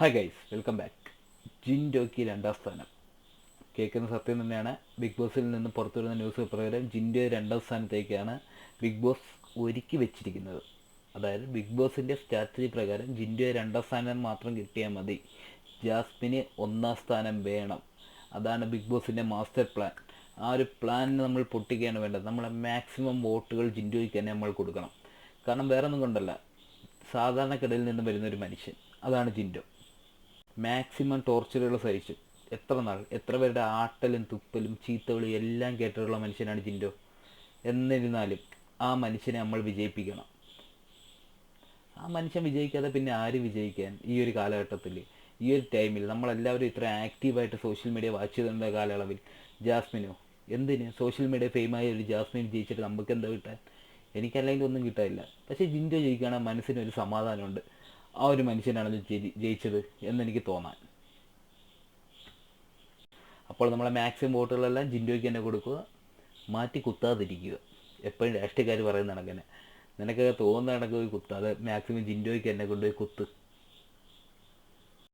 Hi guys welcome back ജിൻ ജിൻഡോയ്ക്ക് രണ്ടാം സ്ഥാനം. കേൾക്കുന്ന സത്യം തന്നെയാണ്. ബിഗ് ബോസിൽ നിന്ന് പുറത്തു വരുന്ന ന്യൂസ് പ്രകാരം ജിൻഡോ രണ്ടാം സ്ഥാനത്തേക്കാണ് ബിഗ് ബോസ് ഒരുക്കി വെച്ചിരിക്കുന്നത്. അതായത് ബിഗ് ബോസിന്റെ സ്ട്രാറ്റജി പ്രകാരം ജിൻഡോ രണ്ടാം സ്ഥാനം മാത്രം കിട്ടിയാൽ മതി. ജാസ്മിന് ഒന്നാം സ്ഥാനം വേണം. അതാണ് ബിഗ് ബോസിന്റെ മാസ്റ്റർ പ്ലാൻ ആ ഒരു പ്ലാനിന് നമ്മൾ പൊട്ടിക്കുകയാണ് വേണ്ടത്. നമ്മളെ മാക്സിമം വോട്ടുകൾ ജിൻഡോയ്ക്ക് തന്നെ നമ്മൾ കൊടുക്കണം. കാരണം വേറെ ഒന്നും കൊണ്ടല്ല. സാധാരണക്കിടയിൽ നിന്ന് വരുന്ന ഒരു മനുഷ്യൻ. അതാണ് ജിൻഡോ. മാക്സിമം ടോർച്ചറുകൾ സഹിച്ചു. എത്ര നാൾ? എത്ര പേരുടെ ആട്ടലും തുപ്പലും ചീത്തകളും എല്ലാം കേട്ടിട്ടുള്ള മനുഷ്യനാണ് ജിൻഡോ. എന്നിരുന്നാലും ആ മനുഷ്യനെ നമ്മൾ വിജയിപ്പിക്കണം. ആ മനുഷ്യൻ വിജയിക്കാതെ പിന്നെ ആര് വിജയിക്കാൻ ഈ ഒരു കാലഘട്ടത്തിൽ ഈ ഒരു ടൈമിൽ നമ്മളെല്ലാവരും ഇത്ര ആക്റ്റീവായിട്ട് സോഷ്യൽ മീഡിയ വാച്ച് ചെയ്തിരുന്ന കാലയളവിൽ. ജാസ്മിനോ എന്തിന്? സോഷ്യൽ മീഡിയ ഫെയിമായ ഒരു ജാസ്മിൻ ജയിച്ചിട്ട് നമുക്ക് എന്താ കിട്ടാൻ? എനിക്കല്ലെങ്കിൽ ഒന്നും കിട്ടാനില്ല. പക്ഷേ ജിൻഡോ ജയിക്കുകയാണെങ്കിൽ മനസ്സിന് ഒരു സമാധാനമുണ്ട്. ആ ഒരു മനുഷ്യനാണ് ജയിച്ചത് എന്നെനിക്ക് തോന്നാൻ. അപ്പോൾ നമ്മളെ മാക്സിമം വോട്ടുകളെല്ലാം ജിൻഡോയ്ക്ക് തന്നെ കൊടുക്കുക. മാറ്റി കുത്താതിരിക്കുക. എപ്പോഴും രാഷ്ട്രീയക്കാർ പറയുന്ന കണക്കന്നെ. നിനക്കൊക്കെ തോന്നുന്ന കണക്ക് പോയി കുത്താതെ മാക്സിമം ജിൻഡോയ്ക്ക് തന്നെ കൊണ്ടുപോയി കുത്ത്.